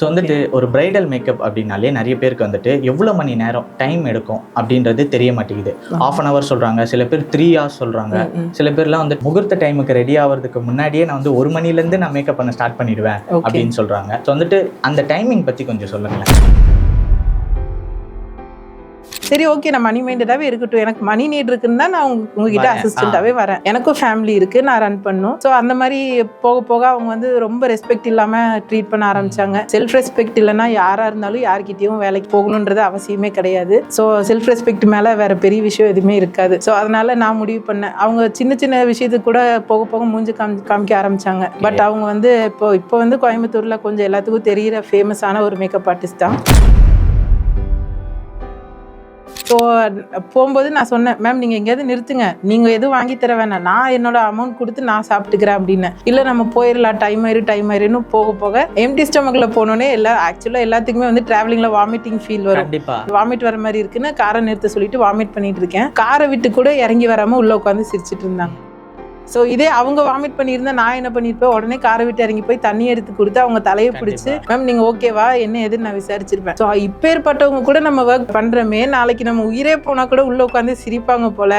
So வந்துட்டு ஒரு bridal makeup அப்படின்னாலே நிறைய பேருக்கு வந்துட்டு எவ்வளோ மணி நேரம் டைம் எடுக்கும் அப்படின்றது தெரிய மாட்டேங்குது. ஆஃப் அன் ஹவர் சொல்கிறாங்க சில பேர் த்ரீ ஹவர்ஸ் சொல்கிறாங்க சில பேர்லாம் வந்து முகூர்த்த டைமுக்கு ரெடி ஆகிறதுக்கு முன்னாடியே நான் வந்து ஒரு மணிலேருந்து நான் மேக்கப் பண்ண ஸ்டார்ட் பண்ணிடுவேன். அப்படின்னு சொல்கிறாங்க ஸோ வந்துட்டு அந்த டைமிங் பற்றி கொஞ்சம் சொல்லுங்களேன். சரி ஓகே நான் மணி மைண்டடாவே இருக்கட்டும். எனக்கு மணி நீட் இருக்குன்னு தான் நான் உங்க- உங்ககிட்ட. அசிஸ்டண்டாவே வரேன். எனக்கும் ஃபேமிலி இருக்கு நான் ரன் பண்ணும். ஸோ அந்த மாதிரி போக போக அவங்க வந்து ரொம்ப ரெஸ்பெக்ட் இல்லாம ட்ரீட் பண்ண ஆரம்பிச்சாங்க. செல்ஃப் ரெஸ்பெக்ட் இல்லைன்னா யாரா இருந்தாலும் யார்கிட்டயும் வேலைக்கு போகணுன்றது அவசியமே கிடையாது. ஸோ செல்ஃப் ரெஸ்பெக்ட் மேல வேற பெரிய விஷயம் எதுவுமே இருக்காது. ஸோ அதனால நான் முடிவு பண்ணேன். அவங்க சின்ன சின்ன விஷயத்துக்கு கூட போக போக மூஞ்சி காமி காமிக்க ஆரம்பிச்சாங்க. பட் அவங்க வந்து இப்போ இப்போ வந்து கோயம்புத்தூர்ல கொஞ்சம் எல்லாத்துக்கும் தெரியிற ஃபேமஸான ஒரு மேக்கப் ஆர்டிஸ்ட் தான். ஸோ போகும்போது நான் சொன்னேன் மேம் நீங்கள் எங்கேயாவது நிறுத்துங்க. நீங்கள் எதுவும் வாங்கி தர வேணாம். நான் என்னோட அமௌண்ட் கொடுத்து நான் சாப்பிட்டுக்கிறேன் அப்படின்னு. இல்லை நம்ம போயிடலாம். டைம் ஆயிரு டைம் ஆயிருன்னு போக போக எம்டி ஸ்டமக்கில் போனோன்னே எல்லா ஆக்சுவலாக எல்லாத்துக்குமே வந்து டிராவலிங்கில் வாமிட்டிங் ஃபீல் வரும். வாமிட் வர மாதிரி இருக்குன்னு காரை நிறுத்த சொல்லிட்டு வாமிட் பண்ணிட்டு இருக்கேன். காரை விட்டு கூட இறங்கி வராமல் உள்ளே உட்காந்து சிரிச்சிட்டு இருந்தாங்க. ஸோ இதே அவங்க வாமிட் பண்ணியிருந்தா நான் என்ன பண்ணியிருப்பேன்? உடனே காரை விட்டு இறங்கி போய் தண்ணி எடுத்து கொடுத்து அவங்க தலையை பிடிச்சி மேம் நீங்க ஓகேவா என்ன எதுன்னு நான் விசாரிச்சிருப்பேன். ஸோ இப்பேற்பட்டவங்க கூட நம்ம ஒர்க் பண்றோமே நாளைக்கு நம்ம உயிரே போனா கூட உள்ள உட்காந்து சிரிப்பாங்க போல.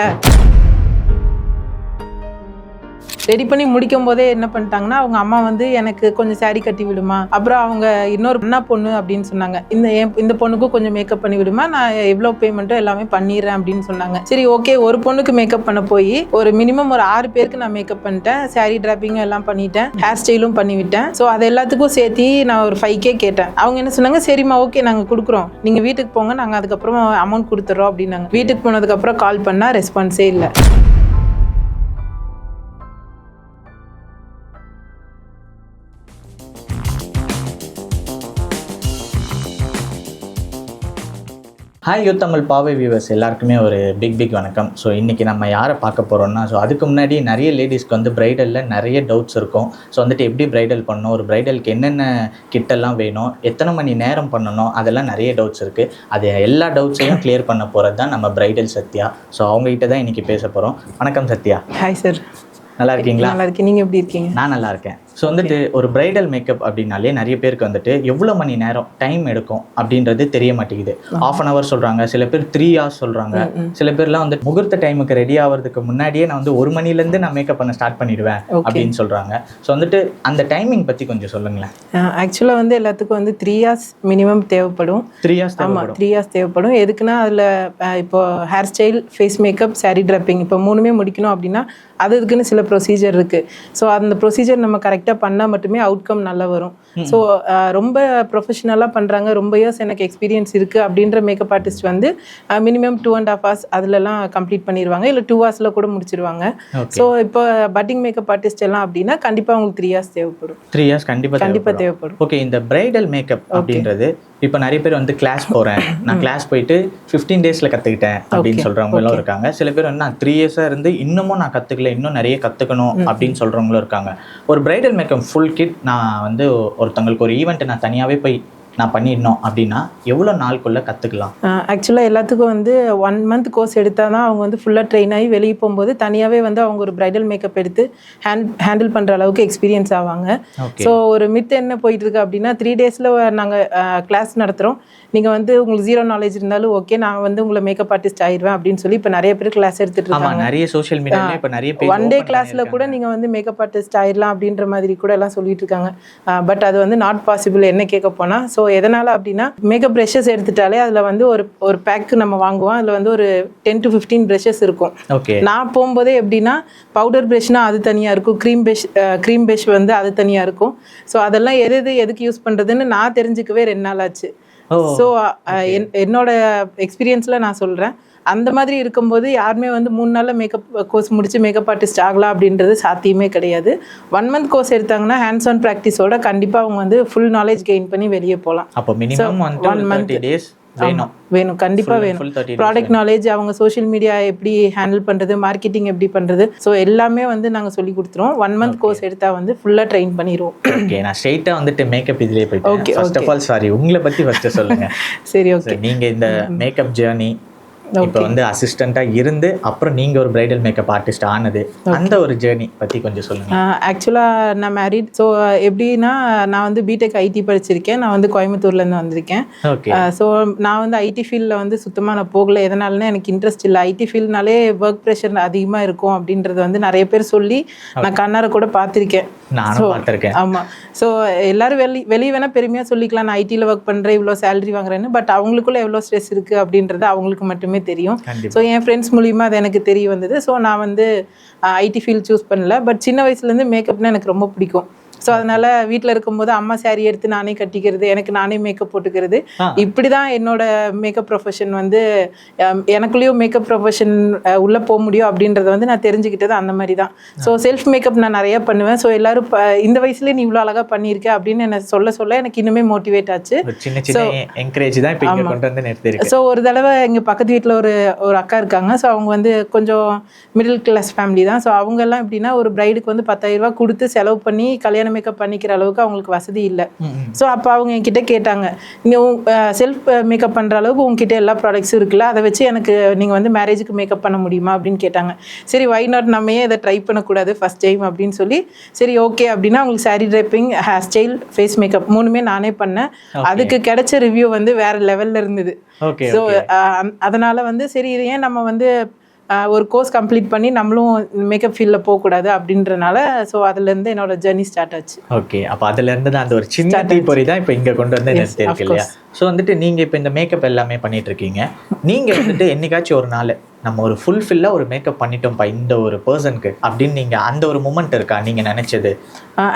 ரெடி பண்ணி முடிக்கும் போதே என்ன பண்ணிட்டாங்கன்னா அவங்க அம்மா வந்து எனக்கு கொஞ்சம் சாரி கட்டி விடுமா? அப்புறம் அவங்க இன்னொரு அண்ணா பொண்ணு அப்படின்னு சொன்னாங்க. இந்த என் இந்த பொண்ணுக்கும் கொஞ்சம் மேக்கப் பண்ணி விடுமா? நான் எவ்வளோ பேமெண்ட்டோ எல்லாமே பண்ணிடுறேன் அப்படின்னு சொன்னாங்க. சரி ஓகே ஒரு பொண்ணுக்கு மேக்கப் பண்ண போய் ஒரு மினிமம் ஒரு ஆறு பேருக்கு நான் மேக்கப் பண்ணிட்டேன். சாரி டிராப்பிங்கும் எல்லாம் பண்ணிட்டேன். ஹேர் ஸ்டைலும் பண்ணிவிட்டேன் ஸோ அது எல்லாத்துக்கும் சேர்த்து நான் ஒரு ஃபைவ் கே கேட்டேன். அவங்க என்ன சொன்னாங்க சரிம்மா ஓகே நாங்கள் கொடுக்குறோம். நீங்கள் வீட்டுக்கு போங்க நாங்கள் அதுக்கப்புறம் அமௌண்ட் கொடுத்துட்றோம் அப்படின்னாங்க. வீட்டுக்கு போனதுக்கப்புறம் கால் பண்ணால் ரெஸ்பான்ஸே இல்லை. ஹாய் யூத் தமிழ் பாவை வியூவர்ஸ் எல்லாருக்குமே ஒரு பிக் பிக் வணக்கம். ஸோ இன்றைக்கி நம்ம யாரை பார்க்க போகிறோம்னா ஸோ அதுக்கு முன்னாடி நிறைய லேடிஸ்க்கு வந்து பிரைடலில் நிறைய டவுட்ஸ் இருக்கும். ஸோ வந்துட்டு எப்படி பிரைடல் பண்ணணும்? ஒரு பிரைடலுக்கு என்னென்ன கிட்டெல்லாம் வேணும்? எத்தனை மணி நேரம் பண்ணணும்? அதெல்லாம் நிறைய டவுட்ஸ் இருக்குது அது எல்லா டவுட்ஸையும் கிளியர் பண்ண போகிறது தான் நம்ம பிரைடல் சத்யா. ஸோ அவங்ககிட்ட தான் இன்றைக்கி பேச போகிறோம் வணக்கம் சத்யா. ஹாய் சார் நல்லா இருக்கீங்களா? நல்லா இருக்கேன். நீங்கள் எப்படி இருக்கீங்க? நான் நல்லா இருக்கேன். ஸோ வந்துட்டு ஒரு பிரைடல் மேக்கப் அப்படின்னாலே நிறைய பேருக்கு வந்துட்டு எவ்வளோ மணி நேரம் டைம் எடுக்கும் அப்படின்றது தெரிய மாட்டேங்குது. ஆஃப் அன் ஹவர் சொல்கிறாங்க சில பேர் த்ரீ ஹவர்ஸ் சொல்கிறாங்க சில பேர்லாம் வந்து முகூர்த்த டைமுக்கு ரெடி ஆகிறதுக்கு முன்னாடியே நான் வந்து ஒரு மணிலேருந்து நான் மேக்கப் பண்ண ஸ்டார்ட் பண்ணிடுவேன் அப்படின்னு சொல்கிறாங்க ஸோ வந்துட்டு அந்த டைமிங் பற்றி கொஞ்சம் சொல்லுங்களேன். ஆக்சுவலாக வந்து எல்லாத்துக்கும் வந்து த்ரீ ஹார்ஸ் மினிமம் தேவைப்படும். த்ரீ ஹவர்ஸ் ஆமாம் த்ரீ ஹார்ஸ் தேவைப்படும். எதுக்குன்னா அதில் இப்போ hair style face makeup saree draping இப்போ மூணுமே முடிக்கணும் அப்படின்னா அது அதுக்குன்னு சில ப்ரொசீஜர் இருக்குது ஸோ அந்த ப்ரொசீஜர் நம்ம கரெக்டாக பண்ணால் மட்டுமே அவுட்கம் நல்லா வரும். ஸோ ரொம்ப ப்ரொஃபஷனலாக பண்ணுறாங்க ரொம்ப இயர்ஸ் எனக்கு எக்ஸ்பீரியன்ஸ் இருக்குது அப்படின்ற மேக்கப் ஆர்டிஸ்ட் வந்து minimum two and half hours அதுலலாம் கம்ப்ளீட் பண்ணிடுவாங்க இல்லை டூ ஹவர்ஸில் கூட முடிச்சிருவாங்க. ஸோ இப்போ பட்டிங் மேக்கப் ஆர்டிஸ்ட் எல்லாம் அப்படின்னா கண்டிப்பாக அவங்களுக்கு த்ரீ ஹார்ஸ் தேவைப்படும். த்ரீ ஹவர்ஸ் கண்டிப்பாக கண்டிப்பாக தேவைப்படும். ஓகே இந்த பிரைடல் மேக்கப் அப்படின்றது இப்போ நிறைய பேர் வந்து கிளாஸ் போகிறேன் நான் கிளாஸ் போயிட்டு ஃபிஃப்டீன் டேஸில் கற்றுக்கிட்டேன் அப்படின்னு சொல்கிறவங்க எல்லாம் இருக்காங்க. சில பேர் வந்து நான் த்ரீ இயர்ஸாக இருந்து இன்னமும் நான் கற்றுக்கல இன்னும் நிறைய கற்றுக்கணும் அப்படின்னு சொல்கிறவங்களும் இருக்காங்க. ஒரு பிரைடல் மேக்கப் ஃபுல் கிட் நான் வந்து ஒருத்தங்களுக்கு ஒரு ஈவெண்ட்டை நான் தனியாகவே போய் நான் பண்ணிடணும் அப்படின்னா எவ்வளோ நாளுக்குள்ளே கற்றுக்கலாம் ஆக்சுவலாக எல்லாத்துக்கும் வந்து ஒன் மந்த் கோர்ஸ் எடுத்தால் தான் அவங்க வந்து ஃபுல்லாக ட்ரெயின் ஆகி வெளியே போகும்போது தனியாகவே வந்து அவங்க ஒரு பிரைடல் மேக்கப் எடுத்து ஹேண்ட் ஹேண்டில் பண்ணுற அளவுக்கு எக்ஸ்பீரியன்ஸ் ஆவாங்க. ஸோ ஒரு மித் என்ன போயிட்டு இருக்கு அப்படின்னா த்ரீ டேஸில் நாங்கள் கிளாஸ் நடத்துகிறோம் நீங்கள் வந்து உங்களுக்கு ஜீரோ நாலேஜ் இருந்தாலும் ஓகே நான் வந்து உங்களை மேக்கப் ஆர்டிஸ்ட் ஆயிடுவேன் அப்படின்னு சொல்லி இப்போ நிறைய பேர் கிளாஸ் எடுத்துட்டு இருக்காங்க. நிறைய சோஷியல் மீடியாவில் இப்போ நிறைய பேர் ஒன் டே கிளாஸ்ல கூட நீங்க வந்து மேக்கப் ஆர்டிஸ்ட் ஆயிடலாம் அப்படின்ற மாதிரி கூட எல்லாம் சொல்லிட்டு இருக்காங்க. பட் அது வந்து நாட் பாசிபிள் என்ன கேட்க போனா ஸோ எதனால அப்படின்னா மேக்கப் ப்ரஷஸ் எடுத்துட்டாலே அதுல வந்து ஒரு ஒரு பேக் நம்ம வாங்குவோம். அதுல வந்து ஒரு டென் டு ஃபிஃப்டீன் ப்ரஷஸ் இருக்கும். ஓகே நான் போகும்போதே எப்படின்னா பவுடர் ப்ரஷ்னா அது தனியாக இருக்கும். க்ரீம் ப்ரஷ் க்ரீம் ப்ரஷ் வந்து அது தனியாக இருக்கும். ஸோ அதெல்லாம் எது எது எதுக்கு யூஸ் பண்ணுறதுன்னு நான் தெரிஞ்சுக்கவே ரெண்டு நாள் ஆச்சு. ஸோ என்னோட எக்ஸ்பீரியன்ஸில் நான் சொல்கிறேன் அந்த மாதிரி இருக்கும்போது யாருமே வந்து மூணு நாளில் மேக்கப் கோர்ஸ் முடிச்சு மேக்கப் ஆர்டிஸ்ட் ஆகலாம் அப்படின்றது சாத்தியமே கிடையாது. ஒன் மந்த் கோர்ஸ் எடுத்தாங்கன்னா ஹேண்ட்ஸ் ஆன் ப்ராக்டிஸோட கண்டிப்பாக அவங்க வந்து ஃபுல் நாலேஜ் கெயின் பண்ணி வெளியே போகலாம். அப்போ மினிமம். தேர்ட்டி டேஸ் வேணும். வேணும் கண்டிப்பாக வேணும். ப்ராடக்ட் நாலேஜ் அவங்க சோஷியல் மீடியா எப்படி ஹேண்டில் பண்ணுறது மார்க்கெட்டிங் எப்படி பண்ணுறது ஸோ எல்லாமே வந்து நாங்கள் சொல்லி கொடுத்துருவோம். ஒன் மந்த் கோர்ஸ் எடுத்தால் வந்து ஃபுல்லாக ட்ரெயின் பண்ணிடுவோம் ஓகே நான் ஸ்ட்ரைட்டா வந்துட்டு மேக்கப் இதுலயே போயிட்டேன். Okay, first of all sorry உங்களை பத்தி ஃபர்ஸ்ட் சொல்லுங்க. சரி ஓகே So, நீங்க இந்த மேக்கப் ஜேர்னி இப்போ வந்து அசிஸ்டண்டா இருந்து அப்புறம் நீங்க ஒரு பிரைடல் மேக்கப் ஆர்டிஸ்ட் ஆனது அந்த ஒரு ஜேர்னி பத்தி கொஞ்சம் சொல்லுங்க. ஆக்சுவலாக நான் மேரிட் ஸோ எப்படின்னா நான் வந்து பிடெக் ஐடி படிச்சிருக்கேன். நான் வந்து கோயம்புத்தூர்லேருந்து வந்திருக்கேன். ஓகே ஸோ நான் வந்து ஐடி ஃபீல்டில் வந்து சுத்தமாக நான் போகல. எதனாலனா எனக்கு இன்ட்ரெஸ்ட் இல்லை. ஐடி ஃபீல்ட்னாலே ஒர்க் ப்ரெஷர் அதிகமாக இருக்கும் அப்படின்றது வந்து நிறைய பேர் சொல்லி நான் கண்ணார கூட பார்த்துருக்கேன். நானும் பார்த்திருக்கேன். ஆமாம் ஸோ எல்லாரும் வெளி வெளியே வேணால் பெருமையாக சொல்லிக்கலாம். நான் ஐடியில் ஒர்க் பண்ணுறேன் இவ்வளோ சேலரி வாங்குறேன்னு. பட் அவங்களுக்குள்ள எவ்வளோ ஸ்ட்ரெஸ் இருக்குது அப்படின்றது அவங்களுக்கு மட்டுமே தெரியும். கண்டிப்பா. ஸோ என் ஃப்ரெண்ட்ஸ் மூலியமா அது எனக்கு தெரிய வந்தது. ஸோ நான் வந்து ஐடி ஃபீல்ட் சூஸ் பண்ணல. பட் சின்ன வயசுலேருந்து மேக்கப்னா எனக்கு ரொம்ப பிடிக்கும். ஸோ அதனால வீட்டில் இருக்கும்போது அம்மா saree எடுத்து நானே கட்டிக்கிறது எனக்கு நானே மேக்கப் போட்டுக்கிறது. இப்படி தான் என்னோட மேக்கப் ப்ரொஃபஷன் வந்து எனக்குள்ளேயும் மேக்கப் ப்ரொஃபஷன் உள்ளே போக முடியும் அப்படின்றத வந்து நான் தெரிஞ்சுக்கிட்டது அந்த மாதிரி தான் ஸோ செல்ஃப் மேக்கப் நான் நிறைய பண்ணுவேன். ஸோ எல்லாரும் இந்த வயசுலேயே நீ இவ்வளோ அழகாக பண்ணியிருக்க அப்படின்னு என்ன சொல்ல சொல்ல எனக்கு இன்னுமே மோட்டிவேட் ஆச்சு. சின்ன என்கரேஜ் தான் ஸோ ஒரு தடவை எங்கள் பக்கத்து வீட்டில் ஒரு ஒரு அக்கா இருக்காங்க. ஸோ அவங்க வந்து கொஞ்சம் மிடில் கிளாஸ் ஃபேமிலி தான். ஸோ அவங்கெல்லாம் எப்படின்னா ஒரு பிரைடுக்கு வந்து பத்தாயிரம் ரூபாய் கொடுத்து செலவு பண்ணி கல்யாண மேக்கப் பண்ணிக்கிற அளவுக்கு அவங்களுக்கு வசதி இல்லை. ஸோ அப்போ அவங்க என்கிட்ட கேட்டாங்க நீங்கள் செல்ஃப் மேக்கப் பண்ணுற அளவுக்கு உங்ககிட்ட எல்லா ப்ராடக்ட்ஸும் இருக்குல்ல அதை வச்சு எனக்கு நீங்கள் வந்து மேரேஜுக்கு மேக்கப் பண்ண முடியுமா? அப்படின்னு கேட்டாங்க. சரி வை நாட் நம்ம ஏன் இதை ட்ரை பண்ணக்கூடாது ஃபஸ்ட் டைம் அப்படின்னு சொல்லி சரி ஓகே அப்படின்னா அவங்களுக்கு saree draping hair style face makeup மூணுமே நானே பண்ணேன். அதுக்கு கிடைச்ச ரிவ்யூ வந்து வேற லெவல்ல இருந்தது. ஸோ அதனால வந்து சரி இது ஏன் நம்ம வந்து ஒரு கோர்ஸ் கம்ப்ளீட் பண்ணி நம்மளும் மேக்கப் ஃபீல்டில் போகக்கூடாது அப்படின்றனால ஸோ அதுலேருந்து என்னோட ஜேர்னி ஸ்டார்ட் ஆச்சு. ஓகே அப்போ அதுல இருந்து தான் அந்த ஒரு சின்ன தீப்பொறி தான் இப்போ இங்க கொண்டு வந்து நிறுத்தி இருக்கு இல்லையா? ஸோ வந்துட்டு நீங்க இப்போ இந்த மேக்கப் எல்லாமே பண்ணிட்டு இருக்கீங்க. நீங்க வந்துட்டு என்னைக்காச்சும் ஒரு நாள் நம்ம ஒரு ஃபுல்ஃபில்லாக ஒரு மேக்கப் பண்ணிட்டோம்ப்பா இந்த ஒரு பர்சனுக்கு அப்படின்னு நீங்க அந்த ஒரு மூமெண்ட் இருக்கா? நீங்க நினைச்சது.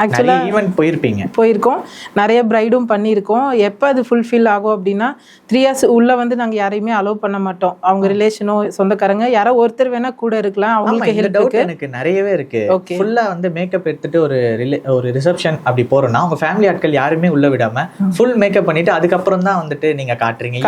ஆக்சுவலாக ஈவென்ட் போயிருப்பீங்க. போயிருக்கோம். நிறைய பிரைடும் பண்ணியிருக்கோம். எப்போ அது ஃபுல்ஃபில் ஆகும் அப்படின்னா த்ரீ இயர்ஸ் உள்ளே வந்து நாங்கள் யாரையுமே அலோவ் பண்ண மாட்டோம். அவங்க ரிலேஷனோ சொந்தக்காரங்க யாரோ ஒருத்தர் வேணால் கூட இருக்கலாம் அவங்களுக்கு டவுட் எனக்கு நிறையவே இருக்கு. Okay. ஃபுல்லா வந்து மேக்கப் எடுத்துட்டு ஒரு ரிலே ஒரு ரிசப்ஷன் அப்படி போறோம்னா அவங்க ஃபேமிலி ஆட்கள் யாருமே உள்ள விடாம ஃபுல் மேக்கப் பண்ணிட்டு அதுக்கப்புறம் தான் வந்துட்டு நீங்க காட்டுறீங்க.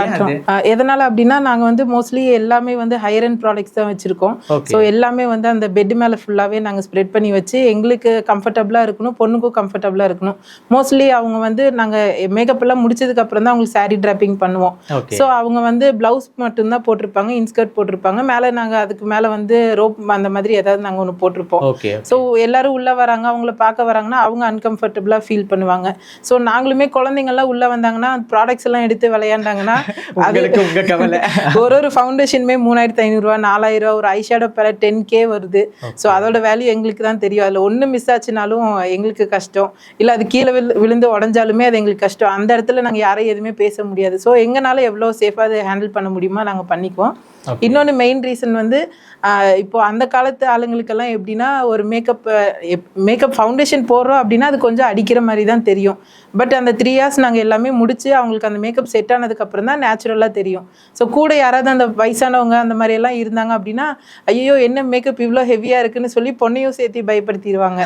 எதனால அப்படின்னா நாங்கள் வந்து மோஸ்ட்லி எல்லாமே வந்து ஹையர் அண்ட் ப்ராடக்ட்ஸ் தான் வச்சுருக்கோம். ஸோ எல்லாமே வந்து அந்த பெட் மேலே ஃபுல்லாகவே நாங்கள் ஸ்ப்ரெட் பண்ணி வச்சு எங்களுக்கு கம்ஃபர்டபுளாக இருக்கணும் பொண்ணுக்கும் கம்ஃபர்டபுளாக இருக்கணும். மோஸ்ட்லி அவங்க வந்து நாங்கள் மேக்கப் எல்லாம் முடிச்சதுக்கு அப்புறம் தான் அவங்களுக்கு saree draping பண்ணுவோம். ஸோ அவங்க வந்து ப்ளவுஸ் மட்டும்தான் போட்டிருப்பாங்க இன்ஸ்கர்ட் போட்டிருப்பாங்க. மேலே நாங்கள் அதுக்கு மேலே வந்து ரோப் அந்த மாதிரி ஏதாவது நாங்கள் ஒன்று போட்டிருப்போம். ஸோ எல்லாரும் உள்ளே வராங்க அவங்கள பார்க்க வராங்கன்னா அவங்க அன்கம்ஃபர்டபுளாக ஃபீல் பண்ணுவாங்க. ஸோ நாங்களுமே குழந்தைங்கள்லாம் உள்ளே வந்தாங்கன்னா ப்ராடக்ட்ஸ் எல்லாம் எடுத்து விளையாண்டாங்கன்னா அது ஒரு ஒரு ஃபவுண்டேஷனுமே மூணாயிரத்தி ஐநூறுரூவா நாலாயிரம் ரூபா ஒரு ஐஷேடோ பேலட் டென் கே வருது. ஸோ அதோட வேல்யூ எங்களுக்கு தான் தெரியும். அதில் ஒன்று மிஸ் ஆச்சுனாலும் எங்களுக்கு கஷ்டம். இல்லை அது கீழே விழு விழுந்து உடஞ்சாலுமே அது எங்களுக்கு கஷ்டம். அந்த இடத்துல நாங்கள் யாரையும் எதுவுமே பேச முடியாது. ஸோ எங்கனால எவ்வளோ சேஃபாக அதை ஹேண்டில் பண்ண முடியுமோ நாங்கள் பண்ணிக்குவோம். இன்னொன்று மெயின் ரீசன் வந்து இப்போ அந்த காலத்து ஆளுங்களுக்கெல்லாம் எப்படின்னா ஒரு மேக்கப் மேக்கப் ஃபவுண்டேஷன் போடுறோம் அப்படின்னா அது கொஞ்சம் அடிக்கிற மாதிரி தான் தெரியும். பட் அந்த த்ரீ இயர்ஸ் நாங்கள் எல்லாமே முடிச்சு அவங்களுக்கு அந்த மேக்கப் செட் ஆனதுக்கப்புறம் தான் நேச்சுரலாக தெரியும். ஸோ கூட யாராவது அந்த வயசானவங்க அந்த மாதிரி எல்லாம் இருந்தாங்க அப்படின்னா ஐயோ என்ன மேக்கப் இவ்வளோ ஹெவியாக இருக்குன்னு சொல்லி பொண்ணையும் சேர்த்து பயப்படுத்திடுவாங்க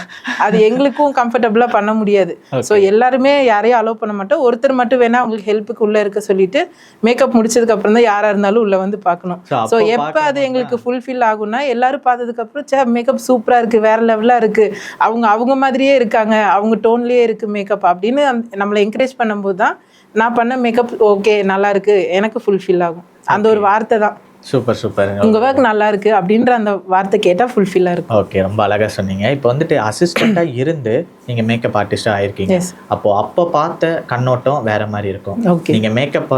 அது எங்களுக்கும் கம்ஃபர்டபுளாக பண்ண முடியாது. ஸோ எல்லாருமே யாரையும் அலோவ் பண்ண மாட்டோம். ஒருத்தர் மட்டும் வேணா அவங்களுக்கு ஹெல்ப்புக்கு உள்ளே இருக்க சொல்லிட்டு மேக்கப் முடிச்சதுக்கு அப்புறம் தான் யாராக இருந்தாலும் உள்ளே வந்து பார்க்கணும். ஸோ எப்போ அது எங்களுக்கு ஃபுல்ஃபில் ஆகும்னா எல்லாரும் பார்த்ததுக்கப்புறம் சே மேக்கப் சூப்பராக இருக்குது வேற லெவலாக இருக்குது அவங்க அவங்க மாதிரியே இருக்காங்க. அவங்க டோன்லேயே இருக்குது மேக்கப் அப்படின்னு நம்மளை என்கரேஜ் பண்ணும்போது தான் நான் பண்ண மேக்கப் ஓகே நல்லா இருக்கு. எனக்கு ஃபுல்ஃபில் ஆகும். அந்த ஒரு வார்த்தை தான். சூப்பர் சூப்பர் உங்கள் ஒர்க் நல்லா இருக்கு அப்படின்ற அந்த வார்த்தை கேட்டால் ஃபுல்ஃபில்லாக இருக்கும். ஓகே ரொம்ப அழகா சொன்னீங்க. இப்போ வந்துட்டு அசிஸ்டண்டா இருந்து நீங்க மேக்கப் ஆர்டிஸ்டா ஆயிருக்கீங்க. அப்போ அப்போ பார்த்த கண்ணோட்டம் வேற மாதிரி இருக்கும். ஓகே நீங்க மேக்கப்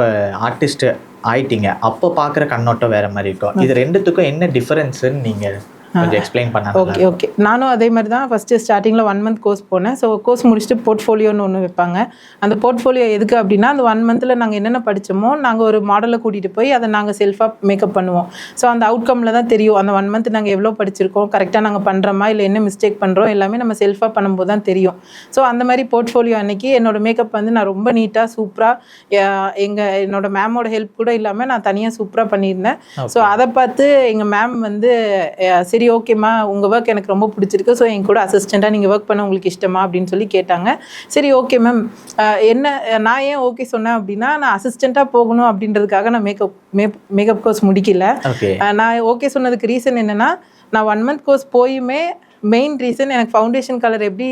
ஆர்டிஸ்ட் ஆயிட்டீங்க. அப்போ பார்க்குற கண்ணோட்டம் வேற மாதிரி இருக்கும். இது ரெண்டுத்துக்கும் என்ன டிஃபரன்ஸ்ன்னு நீங்க கொஞ்சம் எக்ஸ்பிளைன் பண்ண ஓகே ஓகே நானும் அதே மாதிரி தான். ஃபஸ்ட்டு ஸ்டார்டிங்கில் ஒன் மந்த் கோர்ஸ் போனேன். ஸோ கோர்ஸ் முடிச்சுட்டு போர்ட்ஃபோலியோன்னு ஒன்று வைப்பாங்க. அந்த போர்ட்ஃபோலியோ எதுக்கு அப்படின்னா அந்த ஒன் மந்தில் நாங்கள் என்னென்ன படித்தோமோ நாங்கள் ஒரு மாடலை கூட்டிகிட்டு போய் அதை நாங்கள் செல்ஃபாக மேக்கப் பண்ணுவோம். ஸோ அந்த அவுட்கமில் தான் தெரியும். அந்த ஒன் மந்த் நாங்கள் எவ்வளோ படிச்சிருக்கோம் கரெக்டாக நாங்கள் பண்ணுறோமா இல்லை என்ன மிஸ்டேக் பண்ணுறோம் எல்லாமே நம்ம செல்ஃபாக பண்ணும்போது தான் தெரியும். ஸோ அந்த மாதிரி போர்ட்ஃபோலியோ அன்னைக்கு என்னோட மேக்கப் வந்து நான் ரொம்ப நீட்டாக சூப்பராக எங்கள் என்னோட மேமோட ஹெல்ப் கூட இல்லாமல் நான் தனியாக சூப்பராக பண்ணியிருந்தேன். ஸோ அதை பார்த்து எங்கள் மேம் வந்து சரி ஓகேம்மா உங்கள் ஒர்க் எனக்கு ரொம்ப பிடிச்சிருக்கு. ஸோ என் கூட அசிஸ்டண்ட்டாக நீங்கள் ஒர்க் பண்ண உங்களுக்கு இஷ்டமா அப்படின்னு சொல்லி கேட்டாங்க. சரி ஓகே மேம் என்ன நான் ஏன் ஓகே சொன்னேன் அப்படின்னா நான் அசிஸ்டண்ட்டாக போகணும் அப்படின்றதுக்காக நான் மேக்கப் மேக்கப் கோர்ஸ் முடிக்கல. நான் ஓகே சொன்னதுக்கு ரீசன் என்னென்னா நான் ஒன் மந்த் கோர்ஸ் போயுமே மெயின் ரீசன் எனக்கு ஃபவுண்டேஷன் கலர் எப்படி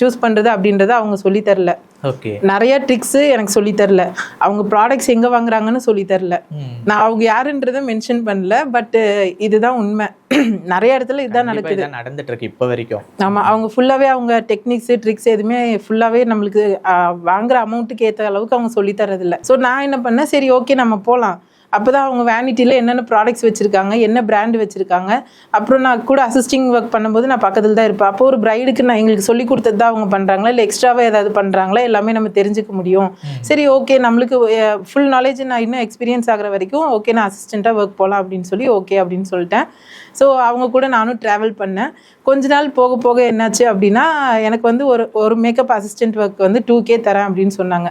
சூஸ் பண்ணுறது அப்படின்றத அவங்க சொல்லி தரல. ஓகே நிறைய ட்ரிக்ஸு எனக்கு சொல்லி தரல. அவங்க ப்ராடக்ட்ஸ் எங்கே வாங்குறாங்கன்னு சொல்லி தரல. நான் அவங்க யாருன்றதை மென்ஷன் பண்ணல பட் இதுதான் உண்மை. நிறைய இடத்துல இதுதான் நடக்குது. நடந்துட்டு இருக்கு இப்போ வரைக்கும். ஆமா அவங்க ஃபுல்லாவே அவங்க டெக்னிக்ஸ் ட்ரிக்ஸ் எதுவுமே ஃபுல்லாவே நம்மளுக்கு வாங்குற அமௌண்ட்டுக்கு ஏத்த அளவுக்கு அவங்க சொல்லி தரதில்ல. ஸோ நான் என்ன பண்ணேன்? சரி ஓகே நம்ம போகலாம் அப்பதான் அவங்க வேனிட்டியில் என்னென்ன ப்ராடக்ட்ஸ் வச்சிருக்காங்க என்ன பிராண்ட் வச்சிருக்காங்க. அப்புறம் நான் கூட அசிஸ்டிங் ஒர்க் பண்ணும்போது நான் பக்கத்தில் தான் இருப்பேன். அப்போ ஒரு பிரைடுக்கு நான் எங்களுக்கு சொல்லி கொடுத்தது தான் அவங்க பண்றாங்களா? இல்லை எக்ஸ்ட்ராவாக ஏதாவது பண்றாங்களா? எல்லாமே நம்ம தெரிஞ்சுக்க முடியும். சரி ஓகே நம்மளுக்கு ஃபுல் நாலேஜ் நான் இன்னும் எக்ஸ்பீரியன்ஸ் ஆகுற வரைக்கும் ஓகே நான் அசிஸ்டண்ட்டாக ஒர்க் போகலாம் அப்படின்னு சொல்லி ஓகே அப்படின்னு சொல்லிட்டேன். ஸோ அவங்க கூட நானும் ட்ராவல் பண்ணேன். கொஞ்ச நாள் போக போக என்னாச்சு அப்படின்னா எனக்கு வந்து ஒரு ஒரு மேக்கப் அசிஸ்டன்ட் ஒர்க் வந்து டூ கே தரேன் அப்படின்னு சொன்னாங்க.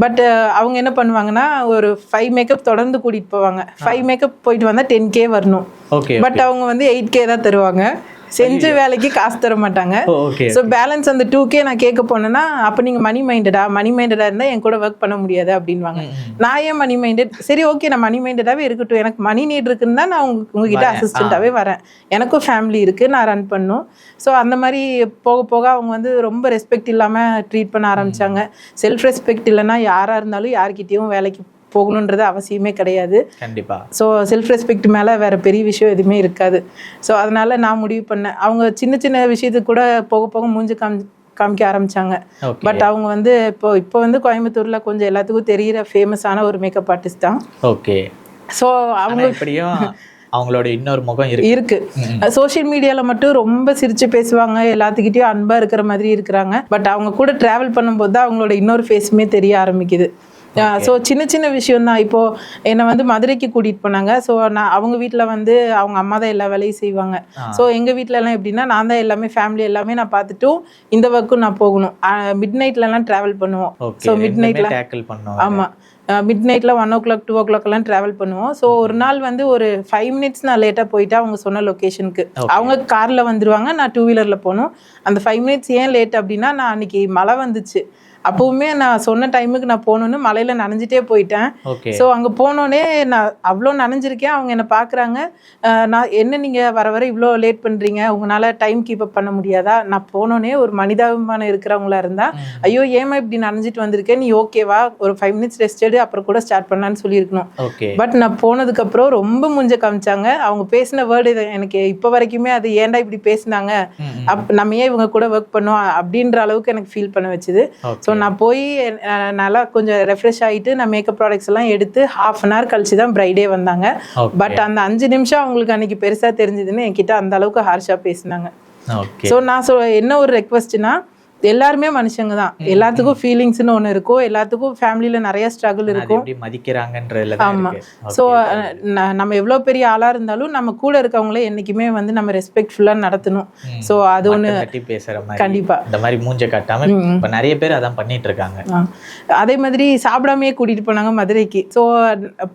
பட் அவங்க என்ன பண்ணுவாங்கன்னா ஒரு ஃபைவ் மேக்கப் தொடர்ந்து கூட்டிகிட்டு போவாங்க. ஃபைவ் மேக்கப் போயிட்டு வந்தால் டென் கே வரணும். பட் அவங்க வந்து எயிட் கே தான் தருவாங்க. செஞ்ச வேலைக்கு காசு தர மாட்டாங்க. ஸோ பேலன்ஸ் அந்த டூ கே நான் கேட்க போனேன்னா அப்போ நீங்கள் மணி மைண்டடா மணி மைண்டடாக இருந்தால் என் கூட ஒர்க் பண்ண முடியாது அப்படின்வாங்க நான் ஏன் மணி மைண்டட் சரி ஓகே நான் மணி மைண்டடாகவே இருக்கட்டும். எனக்கு மணி நீட் இருக்குன்னு தான் நான் உங்க உங்ககிட்ட அசிஸ்டண்ட்டாகவே வரேன். எனக்கும் ஃபேமிலி இருக்குது நான் ரன் பண்ணும். ஸோ அந்த மாதிரி போக போக அவங்க வந்து ரொம்ப ரெஸ்பெக்ட் இல்லாமல் ட்ரீட் பண்ண ஆரம்பிச்சாங்க. செல்ஃப் ரெஸ்பெக்ட் இல்லைன்னா யாராக இருந்தாலும் யார்கிட்டயும் வேலைக்கு போகணுன்றது அவசியமே கிடையாது. கண்டிப்பா. ஸோ செல்ஃப் ரெஸ்பெக்ட் மேலே வேற பெரிய விஷயம் எதுவுமே இருக்காது. ஸோ அதனால நான் முடிவு பண்ணேன் அவங்க சின்ன சின்ன விஷயத்துக்கு கூட போக போக மூஞ்சி காமி காமிக்க ஆரம்பிச்சாங்க. பட் அவங்க வந்து இப்போ இப்போ வந்து கோயம்புத்தூர்ல கொஞ்சம் எல்லாத்துக்கும் தெரியிற ஃபேமஸான ஒரு மேக்கப் ஆர்டிஸ்ட் தான். ஓகே ஸோ அவங்க இப்படியும் அவங்களோட இன்னொரு முகம் இருக்கு. இருக்கு. சோஷியல் மீடியால மட்டும் ரொம்ப சிரிச்சு பேசுவாங்க. எல்லாத்துக்கிட்டயும் அன்பா இருக்கிற மாதிரி இருக்கிறாங்க. பட் அவங்க கூட டிராவல் பண்ணும்போது தான் அவங்களோட இன்னொரு ஃபேஸுமே தெரிய ஆரம்பிக்குது. ஸோ சின்ன சின்ன விஷயம் தான் இப்போ என்னை வந்து மதுரைக்கு கூட்டிட்டு போனாங்க. ஸோ நான் அவங்க வீட்டில் வந்து அவங்க அம்மா தான் எல்லா வேலையும் செய்வாங்க. ஸோ எங்கள் வீட்ல எல்லாம் எப்படின்னா நான் தான் எல்லாமே ஃபேமிலி எல்லாமே நான் பார்த்துட்டும் இந்த ஒர்க்கும் நான் போகணும். மிட் நைட்லலாம் ட்ராவல் பண்ணுவோம். ஸோ மிட் பண்ணோம் ஆமாம் மிட் நைட்டில் ஒன் ஓ கிளாக் டூ ஓ கிளாக்லாம் ட்ராவல் பண்ணுவோம். ஸோ ஒரு நாள் வந்து ஒரு ஃபைவ் மினிட்ஸ் நான் லேட்டாக போயிட்டு அவங்க சொன்ன லொக்கேஷனுக்கு அவங்க காரில் வந்துருவாங்க. நான் டூ வீலரில் போகணும். அந்த ஃபைவ் மினிட்ஸ் ஏன் லேட் அப்படின்னா நான் அன்னைக்கு மழை வந்துச்சு. அப்போவுமே நான் சொன்ன டைமுக்கு நான் போகணுன்னு மழையில் நனைஞ்சிட்டே போயிட்டேன். ஸோ அங்கே போனோடனே நான் அவ்வளோ நனைஞ்சிருக்கேன். அவங்க என்னை பார்க்குறாங்க நான் என்ன நீங்கள் வர வர இவ்வளோ லேட் பண்ணுறீங்க உங்களால் டைம் கீப் அப் பண்ண முடியாதா? நான் போனோடனே ஒரு மனிதாபிமானம் இருக்கிறவங்களா இருந்தால் ஐயோ ஏமா இப்படி நனைஞ்சிட்டு வந்திருக்கேன் நீ ஓகேவா ஒரு ஃபைவ் மினிட்ஸ் ரெஸ்ட் எடு அப்புறம் கூட ஸ்டார்ட் பண்ணலான்னு சொல்லியிருக்கணும். பட் நான் போனதுக்கப்புறம் ரொம்ப முஞ்ச காமிச்சாங்க. அவங்க பேசின வேர்டு எனக்கு இப்போ வரைக்குமே அது ஏன்டா இப்படி பேசினாங்க? அப் நம்ம ஏன் இவங்க கூட ஒர்க் பண்ணோம்? அப்படின்ற அளவுக்கு எனக்கு ஃபீல் பண்ண வச்சுது. ஓகே ஸோ நான் போய் நல்லா கொஞ்சம் ரெஃப்ரெஷ் ஆகிட்டு நான் மேக்கப் ப்ராடக்ட்ஸ் எல்லாம் எடுத்து ஹாஃப் அன் ஹவர் கழிச்சு தான் பிரைடே வந்தாங்க. பட் அந்த அஞ்சு நிமிஷம் அவங்களுக்கு அன்னைக்கு பெருசாக தெரிஞ்சதுன்னு என்கிட்ட அந்த அளவுக்கு ஹார்ஷாக பேசினாங்க. ஸோ நான் சொ என்ன ஒரு ரெக்வஸ்ட்னா எல்லாருமே மனுஷங்க தான். எல்லாத்துக்கும் ஃபீலிங்ஸ்னு ஒன்று இருக்கும் எல்லாத்துக்கும் ஃபேமிலியில் நிறைய ஸ்ட்ரகிள் இருக்கும் மதிக்கிறாங்கன்றதுல தான் ஆமா. இருக்கு. ஸோ நம்ம எவ்வளோ பெரிய ஆளாக இருந்தாலும் நம்ம கூட இருக்கவங்கள என்றைக்குமே வந்து நம்ம ரெஸ்பெக்ட்ஃபுல்லாக நடத்தணும். ஸோ அது ஒன்று தட்டி பேசுற மாதிரி கண்டிப்பா. இந்த மாதிரி மூஞ்ச காட்டாம இப்ப நிறைய பேர் அதான் பண்ணிட்டு இருக்காங்க. அதே மாதிரி சாப்பிடாமையே கூட்டிட்டு போனாங்க மதுரைக்கு. ஸோ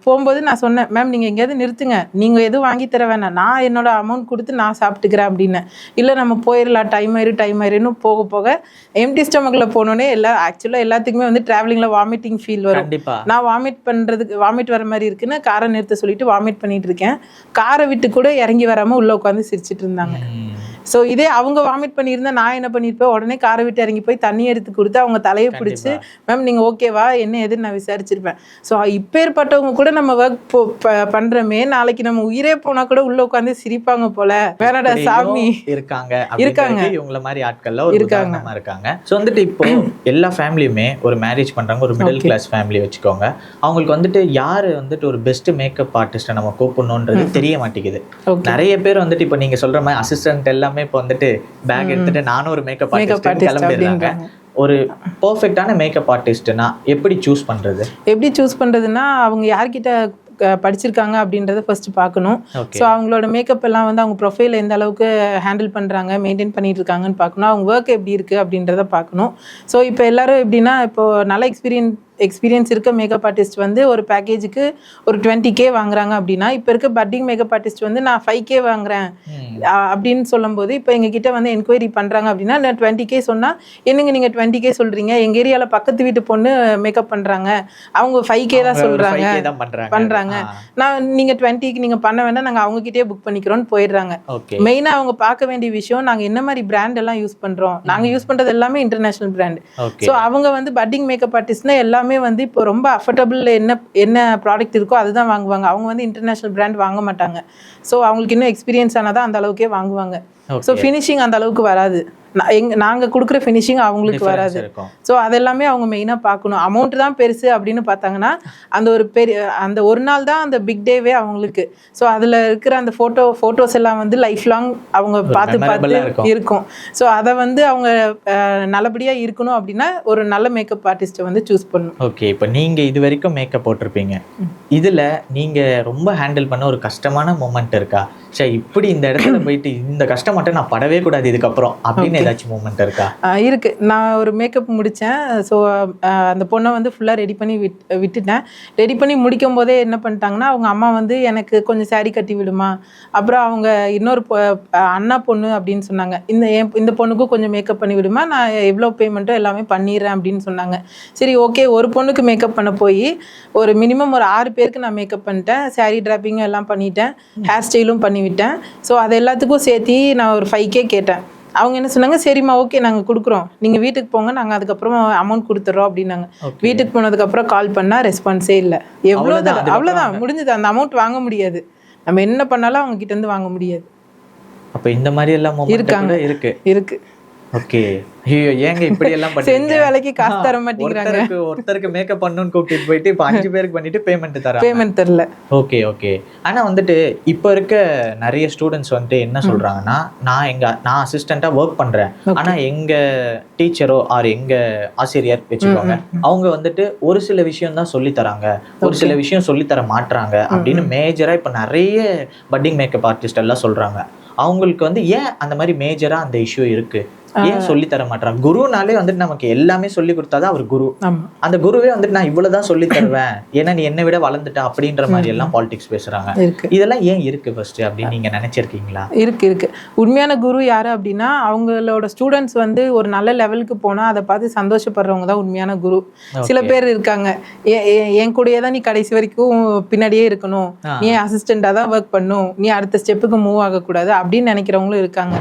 போகும்போது நான் சொன்னேன் மேம் நீங்க எங்கேயாவது நிறுத்துங்க. நீங்க எதுவும் வாங்கி தர வேணாம். நான் என்னோட அமௌண்ட் கொடுத்து நான் சாப்பிட்டுக்கிறேன் அப்படின்னு. இல்லை நம்ம போயிடலாம் டைம் ஆயிரு டைம் ஆயிருன்னு போக போக எம்டி ஸ்டமக்ல போனோடனே எல்லா ஆக்சுவலாக எல்லாத்துக்குமே வந்து டிராவலிங்ல வாமிட்டிங் ஃபீல் வரும். நான் வாமிட் பண்றதுக்கு வாமிட் வர மாதிரி இருக்குன்னு காரை நிறுத்த சொல்லிட்டு வாமிட் பண்ணிட்டு இருக்கேன். காரை விட்டு கூட இறங்கி வராம உள்ள உட்காந்து சிரிச்சிட்டு இருந்தாங்க. ஸோ இதே அவங்க வாமிட் பண்ணியிருந்தா நான் என்ன பண்ணியிருப்பேன்? உடனே காரை விட்டு இறங்கி போய் தண்ணி எடுத்து கொடுத்து அவங்க தலையை பிடிச்சி மேம் நீங்கள் ஓகேவா என்ன எதுன்னு நான் விசாரிச்சிருப்பேன். ஸோ இப்பேற்பட்டவங்க கூட நம்ம ஒர்க் பண்ணுறோமே நாளைக்கு நம்ம உயிரே போனால் கூட உள்ள உட்காந்து சிரிப்பாங்க போல. வேறடா சாமி. இருக்காங்க. இருக்காங்க. இருக்காங்க இவங்கள மாதிரி ஆட்கள்ல ஒரு உதாரணமா இருக்காங்க. சோ வந்துட்டு இப்போ எல்லா ஃபேமிலியுமே ஒரு மேரேஜ் பண்றாங்க. ஒரு மிடில் கிளாஸ் ஃபேமிலி வச்சுக்கோங்க. அவங்களுக்கு வந்துட்டு யாரு வந்துட்டு ஒரு பெஸ்ட் மேக்கப் ஆர்டிஸ்ட்டை நம்ம கூப்பிடணுன்றது தெரிய மாட்டேங்குது. நிறைய பேர் வந்துட்டு இப்போ நீங்க சொல்ற மாதிரி அசிஸ்டன்ட் எல்லாமே இப்போ வந்துட்டு பேக் எடுத்துட்டு நானும் ஒரு மேக்கப் ஆர்டிஸ்ட் கிளம்பிடுறாங்க. ஒரு பர்ஃபெக்டான மேக்கப் ஆர்டிஸ்ட்னா எப்படி சூஸ் பண்றது? எப்படி சூஸ் பண்ணுறதுன்னா அவங்க யார்கிட்ட படிச்சிருக்காங்க அப்படின்றத ஃபர்ஸ்ட் பார்க்கணும். ஸோ அவங்களோட மேக்கப் எல்லாம் வந்து அவங்க ப்ரொஃபைல் எந்த அளவுக்கு ஹேண்டில் பண்ணுறாங்க மெயின்டைன் பண்ணிட்டு இருக்காங்கன்னு பார்க்கணும். அவங்க ஒர்க் எப்படி இருக்குது அப்படின்றத பார்க்கணும். ஸோ இப்போ எல்லாரும் எப்படின்னா இப்போ நல்ல எக்ஸ்பீரியன்ஸ் எக்ஸ்பீரியன்ஸ் இருக்க மேக்கப் ஆர்டிஸ்ட் வந்து ஒரு பேக்கேஜுக்கு ஒரு டுவெண்ட்டி கே வாங்குறாங்க அப்படின்னா இப்போ இருக்க பட்டிங் மேக்கப் ஆர்டிஸ்ட் வந்து நான் ஃபைவ் கே வாங்குறேன். அப்படின்னு சொல்லும்போது இப்போ எங்ககிட்ட வந்து என்கொயரி பண்ணுறாங்க அப்படின்னா நான் டுவெண்ட்டி கே சொன்னால் என்னங்க நீங்கள் டுவெண்ட்டி கே சொல்கிறீங்க எங்கள் ஏரியாவில் பக்கத்து வீட்டு பொண்ணு மேக்கப் பண்ணுறாங்க அவங்க ஃபைவ் கே தான் சொல்கிறாங்க பண்றாங்க. நான் நீங்கள் டுவெண்ட்டிக்கு நீங்கள் பண்ண வேண்டாம். நாங்கள் அவங்ககிட்டயே புக் பண்ணிக்கிறோம்னு போயிடுறாங்க. மெயினாக அவங்க பார்க்க வேண்டிய விஷயம் நாங்கள் என்ன மாதிரி பிராண்ட் எல்லாம் யூஸ் பண்ணுறோம் நாங்கள் யூஸ் பண்ணுறது எல்லாமே இன்டர்நேஷனல் பிராண்ட் ஸோ அவங்க வந்து பட்டிங் மேக்கப் ஆர்டிஸ்ட்னா எல்லாமே வந்து இப்போ ரொம்ப அஃபோர்டபுள் என்ன என்ன ப்ராடக்ட் இருக்கோ அதுதான் வாங்குவாங்க. அவங்க வந்து இன்டர்நேஷனல் பிராண்ட் வாங்க மாட்டாங்க. ஸோ அவங்களுக்கு இன்னும் எக்ஸ்பீரியன்ஸ் ஆனால் தான் அந்த அளவுக்கே வாங்குவாங்க. ஸோ ஃபினிஷிங் அந்த அளவுக்கு வராது. நா- எங்க நாங்கள் கொடுக்குற ஃபினிஷிங் அவங்களுக்கு வராது. ஸோ அதெல்லாமே அவங்க மெயினாக பார்க்கணும் அமௌண்ட் தான் பெருசு அப்படின்னு பார்த்தாங்கன்னா அந்த ஒரு பெரிய அந்த ஒரு நாள் தான் அந்த பிக் டேவே அவங்களுக்கு. ஸோ அதில் இருக்கிற அந்த ஃபோட்டோ ஃபோட்டோஸ் எல்லாம் வந்து லைஃப் லாங் அவங்க பார்த்து பார்த்து இருக்கும். ஸோ அதை வந்து அவங்க நல்லபடியாக இருக்கணும் அப்படின்னா ஒரு நல்ல மேக்கப் ஆர்டிஸ்ட்டை வந்து சூஸ் பண்ணணும். ஓகே இப்போ நீங்க இது வரைக்கும் மேக்கப் போட்டிருப்பீங்க. இதுல நீங்க ரொம்ப ஹேண்டில் பண்ண ஒரு கஷ்டமான மூமெண்ட் இருக்கா? சரி இப்படி இந்த இடத்துல போயிட்டு இந்த கஷ்டம் மட்டும் நான் படவே கூடாது இதுக்கப்புறம் அப்படின்னு ஏதாச்சும் மூமெண்ட் இருக்கா? இருக்கு. நான் ஒரு மேக்கப் முடித்தேன் ஸோ அந்த பொண்ணை வந்து ஃபுல்லாக ரெடி பண்ணி விட் விட்டுட்டேன். ரெடி பண்ணி முடிக்கும் போதே என்ன பண்ணிட்டாங்கன்னா அவங்க அம்மா வந்து எனக்கு கொஞ்சம் சாரி கட்டி விடுமா? அப்புறம் அவங்க இன்னொரு அண்ணா பொண்ணு அப்படின்னு சொன்னாங்க. இந்த என் இந்த பொண்ணுக்கும் கொஞ்சம் மேக்கப் பண்ணி விடுமா? நான் எவ்வளோ பேமெண்ட்டோ எல்லாமே பண்ணிடுறேன் அப்படின்னு சொன்னாங்க. சரி ஓகே ஒரு பொண்ணுக்கு மேக்கப் பண்ண போய் ஒரு மினிமம் ஒரு ஆறு பேருக்கு நான் மேக்கப் பண்ணிட்டேன். சாரி டிராப்பிங்கும் எல்லாம் பண்ணிட்டேன். ஹேர் ஸ்டைலும் பண்ணிவிட்டேன் ஸோ அது எல்லாத்துக்கும் சேர்த்து நான் ஒரு ஃபைவ் கே கேட்டேன். அவங்க என்ன சொன்னாங்க சரிம்மா ஓகே நாங்கள் கொடுக்குறோம். நீங்கள் வீட்டுக்கு போங்க நாங்கள் அதுக்கப்புறம் அமௌண்ட் கொடுத்துட்றோம் அப்படின்னாங்க. வீட்டுக்கு போனதுக்கப்புறம் கால் பண்ணால் ரெஸ்பான்ஸே இல்லை. எவ்வளோ அவ்வளோதான் முடிஞ்சது. அந்த அமௌண்ட் வாங்க முடியாது. நம்ம என்ன பண்ணாலும் அவங்க கிட்ட இருந்து வாங்க முடியாது. அப்ப இந்த மாதிரி எல்லாம் இருக்காங்க. இருக்கு. இருக்கு. ஓகே. ஐயோ ஏங்க இப்படி எல்லாம் செஞ்ச வேலைக்கு காசு தர மாட்டேங்கிறாங்க. ஒருத்தருக்கு ஒருத்தருக்கு மேக்கப் பண்ணணும்னு கூப்பிட்டு போயிட்டு இப்போ அஞ்சு பேருக்கு பண்ணிட்டு பேமெண்ட் தராங்க. பேமெண்ட் தெரில ஓகே ஓகே. ஆனா வந்துட்டு இப்போ இருக்க நிறைய ஸ்டூடெண்ட்ஸ் வந்துட்டு என்ன சொல்றாங்கன்னா நான் எங்க நான் அசிஸ்டண்டா ஒர்க் பண்றேன். ஆனா எங்க டீச்சரோ ஆர் எங்க ஆசிரியர் வச்சுக்கோங்க அவங்க வந்துட்டு ஒரு சில விஷயம் தான் சொல்லி தராங்க. ஒரு சில விஷயம் சொல்லி தர மாட்றாங்க அப்படின்னு மேஜரா இப்ப நிறைய பட்டிங் மேக்கப் ஆர்டிஸ்ட் எல்லாம் சொல்றாங்க. அவங்களுக்கு வந்து ஏன் அந்த மாதிரி மேஜரா அந்த இஷ்யூ இருக்கு? ஏன் சொல்லி தர மாட்றாங்க குருனாலே வந்துட்டு நமக்கு எல்லாமே சொல்லி கொடுத்தாதான் அவர் குரு. அந்த குருவே வந்துட்டு நான் இவ்வளவுதான் சொல்லி தருவேன் ஏன்னா நீ என்னை விட வளர்ந்துட்ட அப்படின்ற மாதிரி எல்லாம் பாலிடிக்ஸ் பேசுறாங்க. இதெல்லாம் ஏன் இருக்கு ஃபர்ஸ்ட் அப்படின்னு நீங்க நினைச்சிருக்கீங்களா? இருக்கு இருக்கு. உண்மையான குரு யாரு அப்படின்னா அவங்களோட ஸ்டூடெண்ட்ஸ் வந்து ஒரு நல்ல லெவலுக்கு போனா அதை பார்த்து சந்தோஷப்படுறவங்க தான் உண்மையான குரு. சில பேர் இருக்காங்க. "ஏ- ஏ- என் கூடயே தான் நீ கடைசி வரைக்கும் பின்னாடியே இருக்கணும். நீ அசிஸ்டண்டா தான் ஒர்க் பண்ணும். நீ அடுத்த ஸ்டெப்புக்கு மூவ் ஆகக்கூடாது அப்படின்னு நினைக்கிறவங்களும் இருக்காங்க.